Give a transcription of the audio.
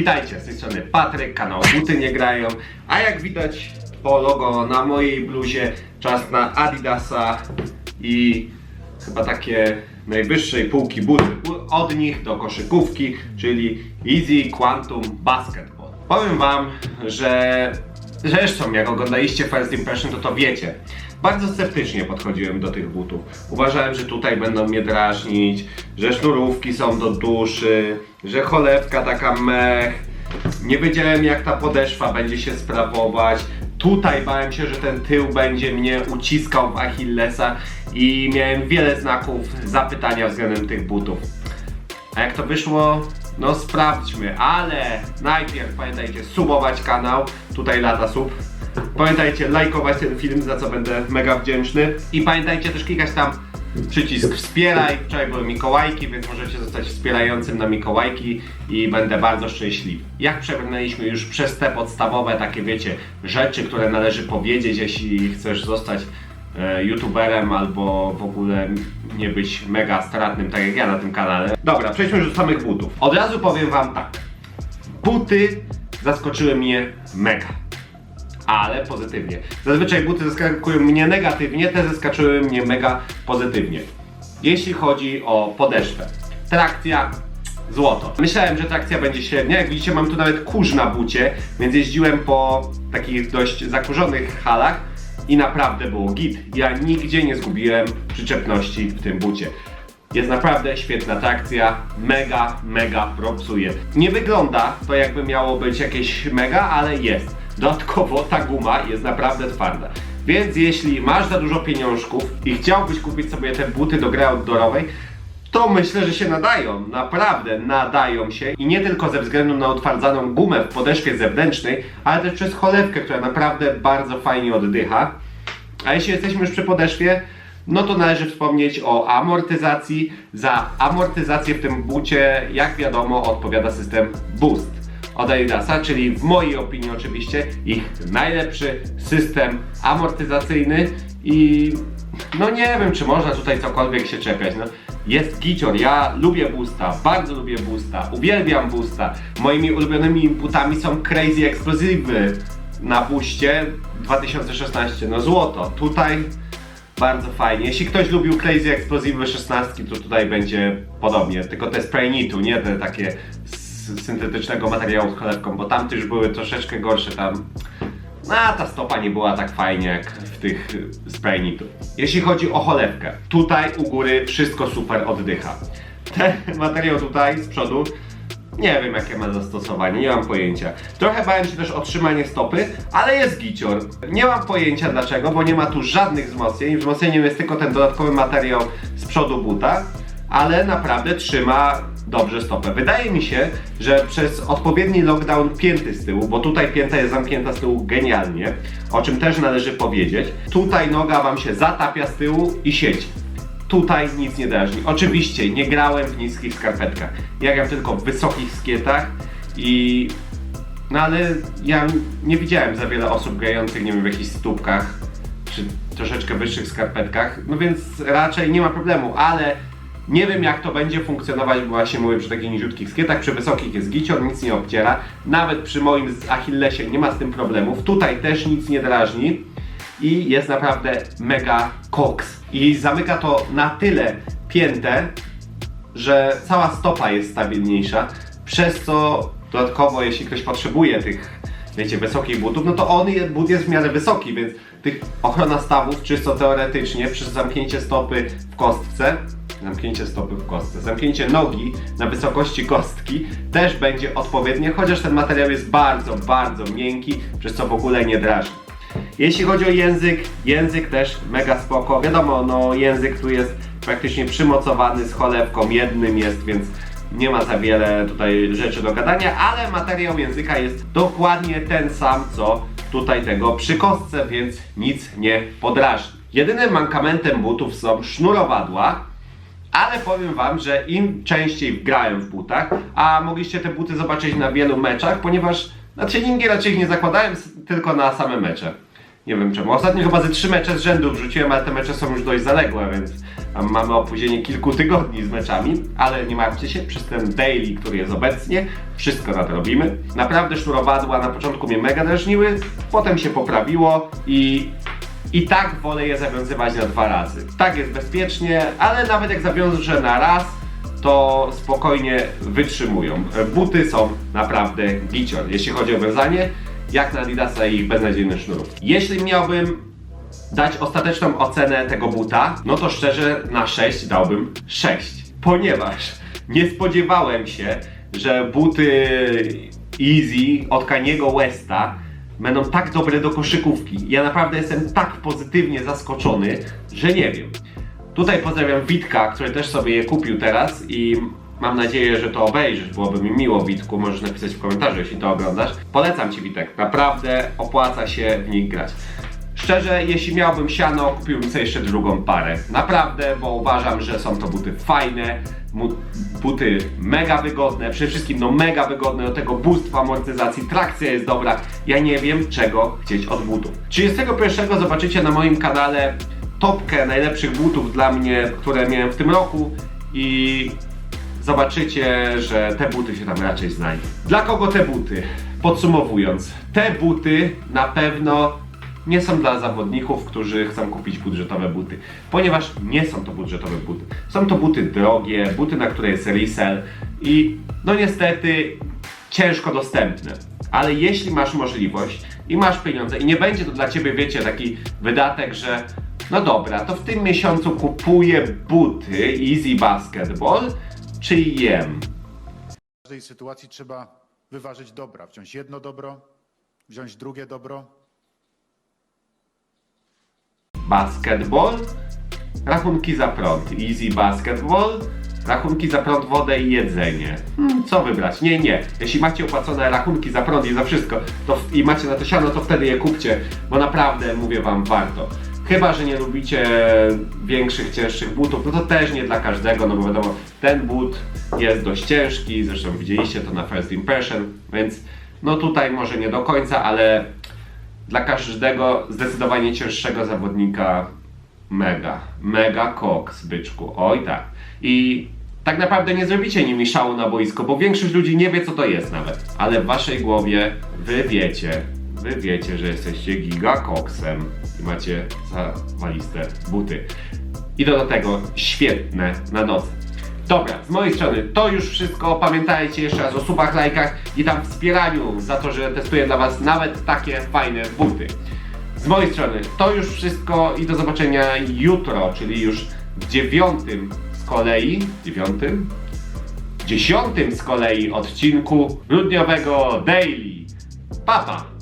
Witajcie, z tej strony Patryk, kanał Buty Nie Grają, a jak widać po logo na mojej bluzie, czas na Adidasa i chyba takie najwyższej półki buty od nich do koszykówki, czyli Easy Quantum Basketball. Powiem wam, że zresztą jak oglądaliście First Impression, to to wiecie. Bardzo sceptycznie podchodziłem do tych butów. Uważałem, że tutaj będą mnie drażnić, że sznurówki są do duszy, że cholewka taka mech. Nie wiedziałem jak ta podeszwa będzie się sprawować. Tutaj bałem się, że ten tył będzie mnie uciskał w Achillesa i miałem wiele znaków zapytania względem tych butów. A jak to wyszło? No sprawdźmy, ale najpierw pamiętajcie subować kanał, tutaj lata sub. Pamiętajcie lajkować ten film, za co będę mega wdzięczny. I pamiętajcie też klikać tam przycisk wspieraj. Wczoraj były Mikołajki, więc możecie zostać wspierającym na Mikołajki i będę bardzo szczęśliwy. Jak przebrnęliśmy już przez te podstawowe takie wiecie rzeczy, które należy powiedzieć, jeśli chcesz zostać e, youtuberem albo w ogóle nie być mega stratnym, tak jak ja na tym kanale. Dobra, przejdźmy już do samych butów. Od razu powiem wam tak. Buty zaskoczyły mnie mega. Ale pozytywnie. Zazwyczaj buty zaskakują mnie negatywnie, te zaskoczyły mnie mega pozytywnie. Jeśli chodzi o podeszwę. Trakcja złoto. Myślałem, że trakcja będzie średnia. Jak widzicie, mam tu nawet kurz na bucie, więc jeździłem po takich dość zakurzonych halach i naprawdę było git. Ja nigdzie nie zgubiłem przyczepności w tym bucie. Jest naprawdę świetna trakcja, mega, mega propsuje. Nie wygląda to jakby miało być jakieś mega, ale jest. Dodatkowo ta guma jest naprawdę twarda. Więc jeśli masz za dużo pieniążków i chciałbyś kupić sobie te buty do gry outdoorowej, to myślę, że się nadają. Naprawdę nadają się. I nie tylko ze względu na utwardzaną gumę w podeszwie zewnętrznej, ale też przez cholewkę, która naprawdę bardzo fajnie oddycha. A jeśli jesteśmy już przy podeszwie, no to należy wspomnieć o amortyzacji. Za amortyzację w tym bucie, jak wiadomo, odpowiada system Boost od Adidasa, czyli w mojej opinii oczywiście ich najlepszy system amortyzacyjny i no nie wiem, czy można tutaj cokolwiek się czepiać. No, jest gicior, ja lubię Boosta, bardzo lubię Boosta, uwielbiam Boosta. Moimi ulubionymi butami są Crazy Explosive na Boostie 2016, no złoto. Tutaj bardzo fajnie. Jeśli ktoś lubił Crazy Explosive 16, to tutaj będzie podobnie, tylko te spray nitu, nie te takie z syntetycznego materiału z cholewką, bo tamte już były troszeczkę gorsze tam. No, ta stopa nie była tak fajnie jak w tych spray nitu. Jeśli chodzi o cholewkę, tutaj u góry wszystko super oddycha. Ten materiał tutaj z przodu nie wiem jakie ma zastosowanie, nie mam pojęcia. Trochę bałem się też o trzymanie stopy, ale jest gicior. Nie mam pojęcia dlaczego, bo nie ma tu żadnych wzmocnień. Wzmocnieniem jest tylko ten dodatkowy materiał z przodu buta, ale naprawdę trzyma dobrze stopę. Wydaje mi się, że przez odpowiedni lockdown pięty z tyłu, bo tutaj pięta jest zamknięta z tyłu genialnie, o czym też należy powiedzieć. Tutaj noga wam się zatapia z tyłu i siedzi. Tutaj nic nie drażni. Oczywiście nie grałem w niskich skarpetkach. Ja gram tylko w wysokich skietach i... No ale ja nie widziałem za wiele osób grających, nie wiem, w jakichś stópkach czy troszeczkę wyższych skarpetkach, no więc raczej nie ma problemu, ale nie wiem jak to będzie funkcjonować, bo właśnie mówię przy takich niziutkich skietach, przy wysokich jest gicior, nic nie obciera, nawet przy moim Achillesie nie ma z tym problemów, tutaj też nic nie drażni i jest naprawdę mega koks. I zamyka to na tyle piętę, że cała stopa jest stabilniejsza, przez co dodatkowo jeśli ktoś potrzebuje tych, wiecie, wysokich butów, no to on, je- but jest w miarę wysoki, więc tych ochrona stawów czysto teoretycznie przez zamknięcie stopy w kostce, zamknięcie stopy w kostce, zamknięcie nogi na wysokości kostki też będzie odpowiednie, chociaż ten materiał jest bardzo, bardzo miękki, przez co w ogóle nie drażni. Jeśli chodzi o język, język też mega spoko. Wiadomo, no język tu jest praktycznie przymocowany z cholewką jednym jest, więc nie ma za wiele tutaj rzeczy do gadania, ale materiał języka jest dokładnie ten sam, co tutaj tego przy kostce, więc nic nie podrażni. Jedynym mankamentem butów są sznurowadła, ale powiem wam, że im częściej grałem w butach, a mogliście te buty zobaczyć na wielu meczach, ponieważ na treningi raczej ich nie zakładałem, tylko na same mecze. Nie wiem czemu. Ostatnio chyba ze trzy mecze z rzędu wrzuciłem, ale te mecze są już dość zaległe, więc mamy opóźnienie kilku tygodni z meczami. Ale nie martwcie się, przez ten daily, który jest obecnie, wszystko nadrobimy. Naprawdę sznurowadła na początku mnie mega drażniły, potem się poprawiło i i tak wolę je zawiązywać na dwa razy. Tak jest bezpiecznie, ale nawet jak zawiążę na raz, to spokojnie wytrzymują. Buty są naprawdę gicior, jeśli chodzi o wiązanie, jak na Adidasa i beznadziejny sznurów. Jeśli miałbym dać ostateczną ocenę tego buta, no to szczerze na 6 dałbym 6, ponieważ nie spodziewałem się, że buty Easy od Kaniego Westa będą tak dobre do koszykówki. Ja naprawdę jestem tak pozytywnie zaskoczony, że nie wiem. Tutaj pozdrawiam Witka, który też sobie je kupił teraz i mam nadzieję, że to obejrzysz. Byłoby mi miło, Witku. Możesz napisać w komentarzu, jeśli to oglądasz. Polecam Ci, Witek. Naprawdę opłaca się w nich grać. Szczerze, jeśli miałbym siano, kupiłbym sobie jeszcze drugą parę. Naprawdę, bo uważam, że są to buty fajne, buty mega wygodne, przede wszystkim no mega wygodne, do tego boost w amortyzacji, trakcja jest dobra. Ja nie wiem, czego chcieć od butów. 31 zobaczycie na moim kanale topkę najlepszych butów dla mnie, które miałem w tym roku i zobaczycie, że te buty się tam raczej znajdą. Dla kogo te buty? Podsumowując, te buty na pewno nie są dla zawodników, którzy chcą kupić budżetowe buty, ponieważ nie są to budżetowe buty. Są to buty drogie, buty, na które jest resell i no niestety ciężko dostępne. Ale jeśli masz możliwość i masz pieniądze i nie będzie to dla ciebie, wiecie, taki wydatek, że no dobra, to w tym miesiącu kupuję buty Easy Basketball, czy jem? W każdej sytuacji trzeba wyważyć dobra. Wziąć jedno dobro, wziąć drugie dobro. Basketball, rachunki za prąd, Easy Basketball, rachunki za prąd, wodę i jedzenie. Hmm, co wybrać? Nie, nie. Jeśli macie opłacone rachunki za prąd i za wszystko to i macie na to siano, to wtedy je kupcie, bo naprawdę, mówię wam, warto. Chyba, że nie lubicie większych, cięższych butów, no to też nie dla każdego, no bo wiadomo, ten but jest dość ciężki, zresztą widzieliście to na First Impression, więc no tutaj może nie do końca, ale dla każdego zdecydowanie cięższego zawodnika mega, mega koks, byczku, oj tak. I tak naprawdę nie zrobicie nimi szału na boisko, bo większość ludzi nie wie co to jest nawet. Ale w waszej głowie wy wiecie, wy wiecie, że jesteście gigakoksem i macie zawaliste buty. I do tego świetne na noc. Dobra, z mojej strony to już wszystko. Pamiętajcie jeszcze raz o subach, lajkach i tam wspieraniu za to, że testuję dla Was nawet takie fajne buty. Z mojej strony to już wszystko i do zobaczenia jutro, czyli już w dziewiątym z kolei, dziewiątym? Dziesiątym z kolei odcinku grudniowego Daily. Papa!